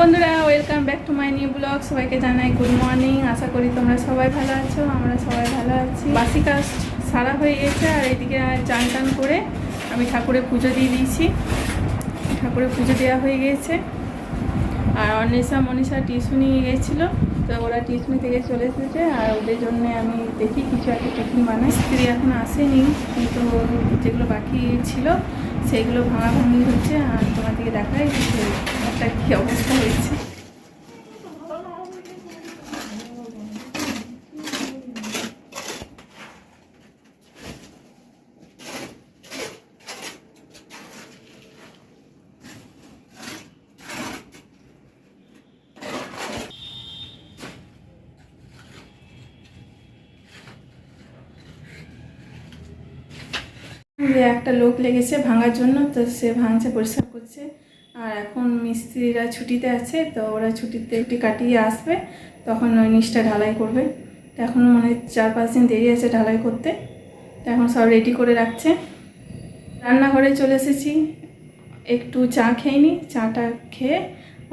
বন্ধুরা welcome back to my new blog সবাইকে জানাই গুড মর্নিং আশা করি তোমরা সবাই ভালো আছো, আমরা সবাই ভালো আছি। বাসি কাজ সারা হয়ে গেছে, আর এদিকে চান টান করে আমি ঠাকুরের পুজো দিয়ে দিয়েছি। ঠাকুরের পুজো দেওয়া হয়ে গিয়েছে আর অন্বেষা, মনীষা টিউশনি গেছিল, তো ওরা টিউশনি থেকে চলে এসেছে, আর ওদের জন্য আমি দেখি কিছু একটা টিফিন বানাই। স্ত্রী এখন আসেনি, কিন্তু যেগুলো বাকি ছিল সেইগুলো ভাঙাভাঙি হচ্ছে আর তোমাদেরকে দেখাই যে একটা কী অবস্থা হয়েছে। যে একটা লোক লেগেছে ভাঙার জন্য, তো সে ভাঙছে, পরিষ্কার করছে। আর এখন মিস্ত্রিরা ছুটিতে আছে, তো ওরা ছুটিতে একটু কাটিয়ে আসবে। তখন ওই নিচটা ঢালাই করবে। তো এখন মানে চার পাঁচ দিন দেরি আছে ঢালাই করতে। তো এখন সব রেডি করে রাখছে। রান্নাঘরে চলে এসেছি। একটু চা খেয়ে নিই চাটা খেয়ে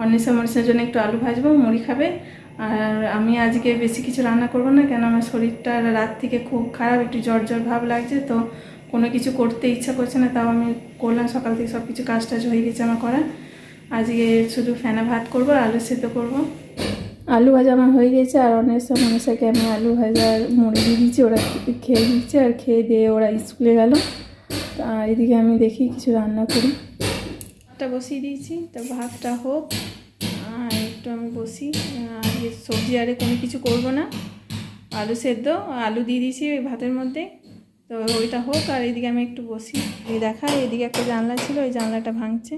অন্বেষা মনীষার জন্য একটু আলু ভাজবো, মুড়ি খাবে। আর আমি আজকে বেশি কিছু রান্না করব না কেন আমার শরীরটা রাত থেকে খুব খারাপ, একটু জ্বর জ্বর ভাব লাগছে, তো কোনো কিছু করতে ইচ্ছা করছে না তাও আমি করলাম। সকাল থেকে সব কিছু কাজ টাজ হয়ে গেছে আমার করা আজকে শুধু ফেনা ভাত করব আলু সেদ্ধ করব। আলু ভাজা আমার হয়ে গেছে আর অনেক সময় মনীষাকে আমি আলু ভাজার মুড়ি দিয়ে দিচ্ছি ওরা খেয়ে দিচ্ছে আর খেয়ে দিয়ে ওরা স্কুলে গেল। আর এদিকে আমি দেখি কিছু রান্না করি। ভাতটা বসিয়ে দিয়েছি তো ভাতটা হোক আর একটু আমি বসি। আর সবজি আরে কোনো কিছু করব না। আলু সেদ্ধ আলু দিয়ে দিয়েছি ওই ভাতের মধ্যে। তো ওইটা হোক আর এইদিকে আমি একটু বসি। এই দেখা, এদিকে একটা জানলা ছিল, ওই জানলাটা ভাঙছে।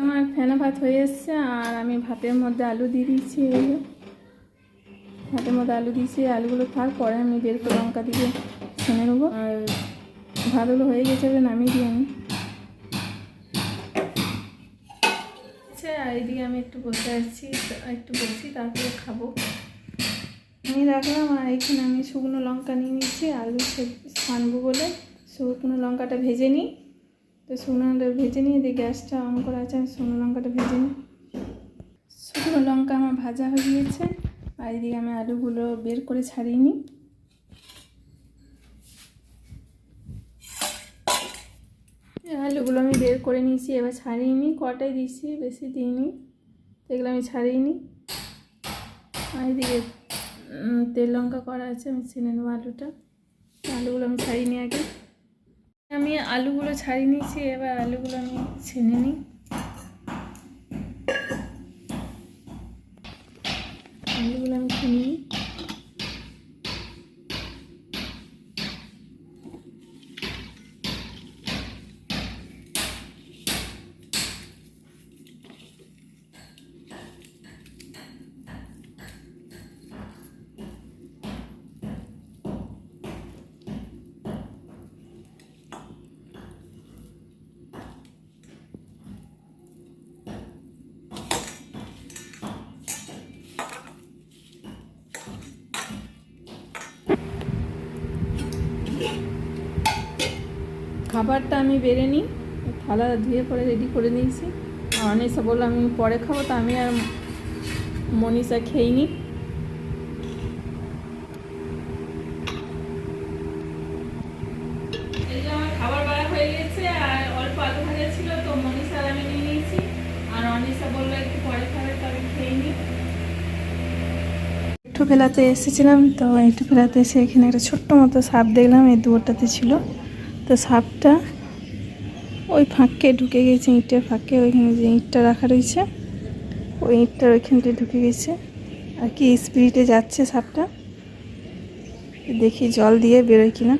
আমার ফেনা ভাত হয়ে এসছে, আর আমি ভাতের মধ্যে আলু দিয়ে দিয়েছি ভাতের মধ্যে আলু দিয়েছি, আলুগুলো থাক, পরে আমি বের করে লঙ্কা দিয়ে ছেনে নেব। আর ভাতগুলো হয়ে গেছে এবার নামিয়ে দিই আমি। আচ্ছা আর এদিকে আমি একটু বসে আছি একটু বসি তারপরে খাব। আমি রাখলাম আর এখানে আমি শুকনো লঙ্কা নিয়ে নিচ্ছি আলু ছানবো বলে। শুকনো লঙ্কাটা ভেজে নিই। তো শুকনো লঙ্কাটা ভেজে নিয়ে দিয়ে গ্যাসটা অন করা আছে আমি শুকনো লঙ্কাটা ভেজে নিই। শুকনো লঙ্কা আমার ভাজা হয়ে গিয়েছে আর এদিকে আমি আলুগুলো বের করে ছাড়িয়ে নিই। আলুগুলো আমি বের করে নিয়েছি, এবার ছাড়িয়ে নিই, কটাই দিয়েছি বেশি দিইনি, এগুলো আমি ছাড়িয়ে নিই। আর এদিকে তেল লঙ্কা করা আছে, আমি ছেনে নেব আলুটা। আলুগুলো আমি ছাড়িয়ে নিই আগে। আমি আলুগুলো ছাড়িয়ে নিয়েছি, এবার আলুগুলো আমি ছেনে নিই। আলুগুলো আমি ছেনে নিই। খাবারটা আমি বেড়ে নিই থালা ধুয়ে পরে রেডি করে নিয়েছি। আর অনিশা বলল আমি পরে খাব। তো আমি আর মনীষা খেয়ে নিই এই খাবার বেড়া হয়ে গেছে আর অল্প আলু ভাজা ছিল তো মনীষা আমি নিয়ে নিয়েছি। আর অনিশা বলল একটু পরে খাবে। তো আমি খেয়ে নিই একটু ফেলাতে এসেছিলাম তো একটু ফেলাতে এসে এখানে একটা ছোট্ট মতো সাপ দেখলাম এই দুয়ারটাতে ছিল। তো সাপটা ওই ফাঁককে ঢুকে গেছে, ইঁটের ফাঁকে, ওইখানে যে ইঁটটা রাখা রয়েছে, ওই ইঁটটার ওইখানটায় ঢুকে গেছে। আর কি স্পিরিটে যাচ্ছে সাপটা? দেখি জল দিয়ে বেরোয় কিনা।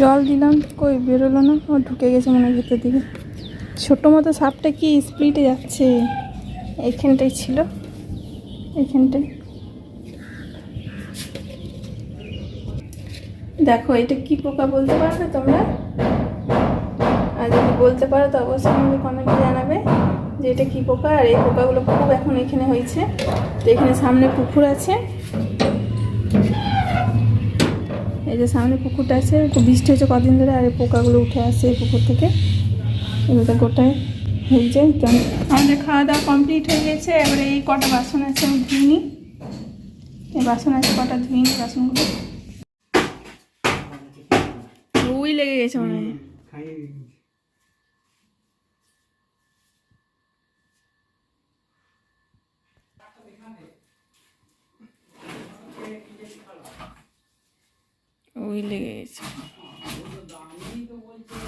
জল দিলাম, কই বেরোলো না? ও ঢুকে গেছে মনে হয় ভেতর দিকে। ছোটো মতো সাপটা কি স্পিরিটে যাচ্ছে? এইখানটাই ছিল। এইখানটায় দেখো, এটা কি পোকা বলতে পারবে তোমরা? আর যদি বলতে পারো, তো অবশ্যই আমাকে কমেন্টে জানাবে যে এটা কী পোকা আর এই পোকাগুলো খুব এখন এখানে হয়েছে। তো এখানে সামনে পুকুর আছে। এই যে সামনে পুকুরটা আছে, একটু বৃষ্টি হচ্ছে কদিন ধরে আর এই পোকাগুলো উঠে আসছে এই পুকুর থেকে। এগুলো গোটায় হয়ে যায়। তো আমাদের খাওয়া দাওয়া কমপ্লিট হয়ে গেছে। এবারে এই কটা বাসন আছে, আমি ধুয়ে নিই এই বাসন আছে, কটা ধুয়ে নিই বাসনগুলো। উই লেগে গেছে মনে হয়। ওই লেগে গেছে।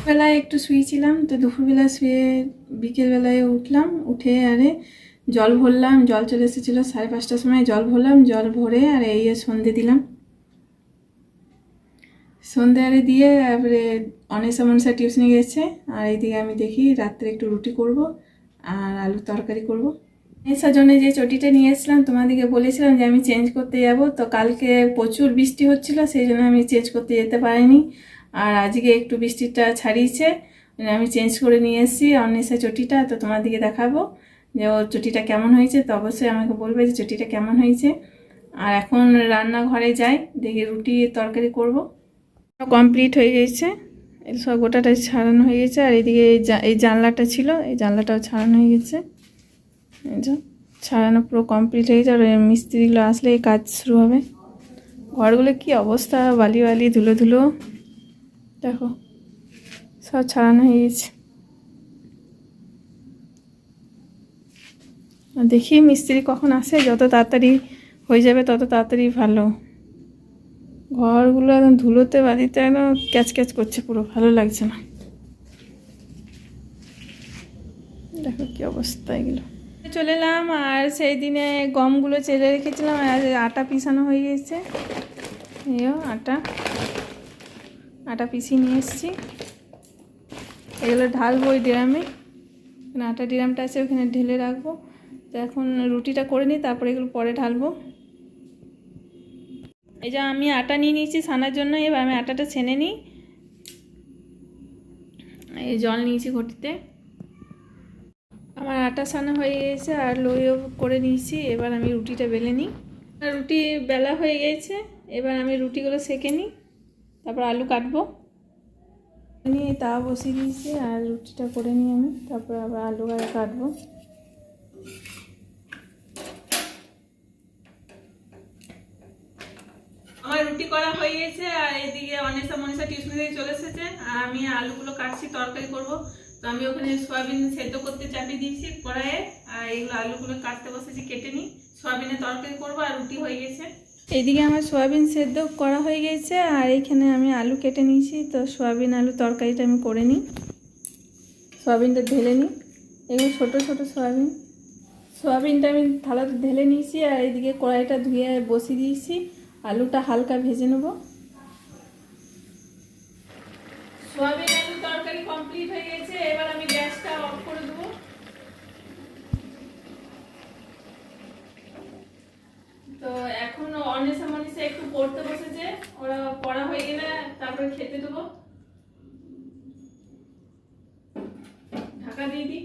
বেলায় একটু শুয়েছিলাম তো দুপুরবেলা শুয়ে বিকেলবেলায় উঠলাম উঠে আরে জল ভরলাম জল চলে এসেছিল সাড়ে পাঁচটার সময় জল ভরলাম জল ভরে আর এই সন্ধে দিলাম। সন্ধে আরে দিয়ে তারপরে অনেসা মনসা টিউশনে গেছে, আর এইদিকে আমি দেখি রাত্রে একটু রুটি করব আর আলুর তরকারি করব। এসার জন্য যে চটিটা নিয়ে এসেছিলাম, তোমাদেরকে বলেছিলাম যে আমি চেঞ্জ করতে যাব, তো কালকে প্রচুর বৃষ্টি হচ্ছিল, সেই জন্য আমি চেঞ্জ করতে যেতে পারিনি। আর আজকে একটু বৃষ্টিটা ছাড়িয়েছে আমি চেঞ্জ করে নিয়ে এসেছি অন্বেষা চটিটা, তো তোমাদেরকে দেখাবো যে ওর চটিটা কেমন হয়েছে। তো অবশ্যই আমাকে বলবে যে চটিটা কেমন হয়েছে। আর এখন রান্নাঘরে যাই, দেখি রুটি তরকারি করব। কমপ্লিট হয়ে গেছে। সব গোটাটা ছাড়ানো হয়ে গেছে। আর এদিকে এই জানলাটা ছিল, এই জানলাটাও ছাড়ানো হয়ে গেছে। ছাড়ানো পুরো কমপ্লিট হয়ে গেছে। আর মিস্ত্রিগুলো আসলে এই কাজ শুরু হবে। ঘরগুলো কি অবস্থা? বালি বালি, ধুলো ধুলো। দেখো, সব ছাড়ানো হয়ে গেছে। দেখি মিস্ত্রি কখন আসে। যত তাড়াতাড়ি হয়ে যাবে, তত তাড়াতাড়ি ভালো। ঘরগুলো একদম ধুলোতে বাড়িতে একদম ক্যাচ ক্যাচ করছে পুরো, ভালো লাগছে না। দেখো কি অবস্থা এগুলো। চলে এলাম, আর সেই দিনে গমগুলো চেলে রেখেছিলাম, আর আটা পিসানো হয়ে গেছে। এও আটা। আটা পিসিয়ে নিয়ে এসেছি। এগুলো ঢালবো ওই ড্রামে। আটা ড্রামটা আছে, ওখানে ঢেলে রাখব। তো এখন রুটিটা করে নিই, তারপরে এগুলো পরে ঢালবো। এই যে আমি আটা নিয়ে নিয়েছি ছানার জন্য, এবার আমি আটাটা ছেনে নিই। এই জল নিয়েছি ঘটিতে। আমার আটা ছানা হয়ে গেছে, আর লোইও করে নিয়েছি, এবার আমি রুটিটা বেলে নিই। রুটি বেলা হয়ে গেছে, এবার আমি রুটিগুলো সেকে নিই, তারপর আলু কাটবো। নিয়ে তাও বসিয়ে দিয়েছি, আর রুটিটা করে নিই আমি, তারপর আবার আলু কাটবো আমার গেছে আর এদিকে অনেসা মনীষা টিউশন থেকে চলে এসেছে। আর আমি আলুগুলো কাটছি, তরকারি করব। তো আমি ওখানে সয়াবিন সেদ্ধ করতে চাপিয়ে দিয়েছি কড়াইয়ে। আর এইগুলো আলুগুলো কাটতে বসেছি, কেটে নিই। সয়াবিনের তরকারি করব আর রুটি হয়ে গেছে। এইদিকে আমার সয়াবিন সেদ্ধ করা হয়ে গেছে, আর এইখানে আমি আলু কেটে নিয়েছি। তো সয়াবিন আলু তরকারিটা আমি করে নিই। সয়াবিনটা ঢেলে নিই। এগুলো ছোটো ছোটো সয়াবিন। সয়াবিনটা আমি থালাতে ঢেলে নিয়েছি, আর এইদিকে কড়াইটা ধুয়ে বসিয়ে দিয়েছি। আলুটা হালকা ভেজে নেব। সয়াবিন তরকারি কমপ্লিট হয়ে গেছে, এবার আমি গ্যাসটা অফ করে দেবো। তো এখন একটু পড়তে বসেছে, ওরা হয়ে গেলে তারপরে খেতে দেবো। ঢাকা দিয়ে দিই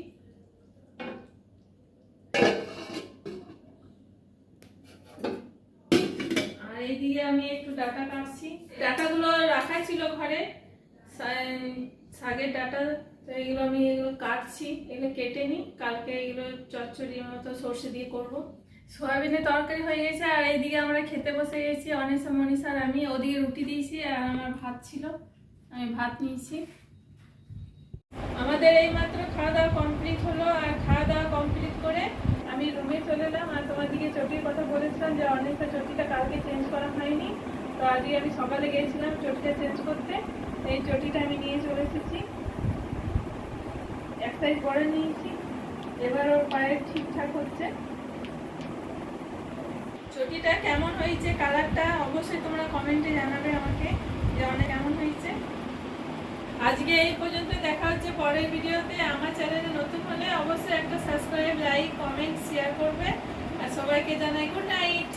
আর এইদিকে আমি একটু ডাটা কাটছি ডাটাগুলো রাখা ছিল ঘরে। শা- শাকের ডাটা তো এগুলো আমি এগুলো কাটছি, এগুলো কেটে নিই। কালকে এগুলো চচ্চড়ির মতো সর্ষে দিয়ে করব। সোয়াবিনের তরকারি হয়ে গেছে, আর এইদিকে আমরা খেতে বসে গেছি অনেসা মনীষা আর আমি। ওদিকে রুটি দিয়েছি আর আমার ভাত ছিল। আমি ভাত নিয়েছি। আমাদের এই মাত্র খাওয়া দাওয়া কমপ্লিট হলো, আর খাওয়া দাওয়া কমপ্লিট করে আমি রুমে চলে এলাম। আর তোমাদেরকে চটির কথা বলেছিলাম যে অনেকটা চটিটা কালকে চেঞ্জ করা হয়নি। তো আজকে আমি সকালে গিয়েছিলাম চটিটা চেঞ্জ করতে। এই চটিটা আমি নিয়ে চলে এসেছি। এক সাইজ বড় নিয়েছি। এবার ওর পায়ে ঠিকঠাক হচ্ছে। চটিটা কেমন হয়েছে? কালারটা অবশ্যই তোমরা কমেন্টে জানাবে আমাকে যে অনেক কেমন হয়েছে। আজকে এই পর্যন্ত দেখা হচ্ছে পরের ভিডিওতে। আমার চ্যানেলে নতুন হলে অবশ্যই একটা সাবস্ক্রাইব লাইক কমেন্ট শেয়ার করবে। আর সবাইকে জানাই গুড নাইট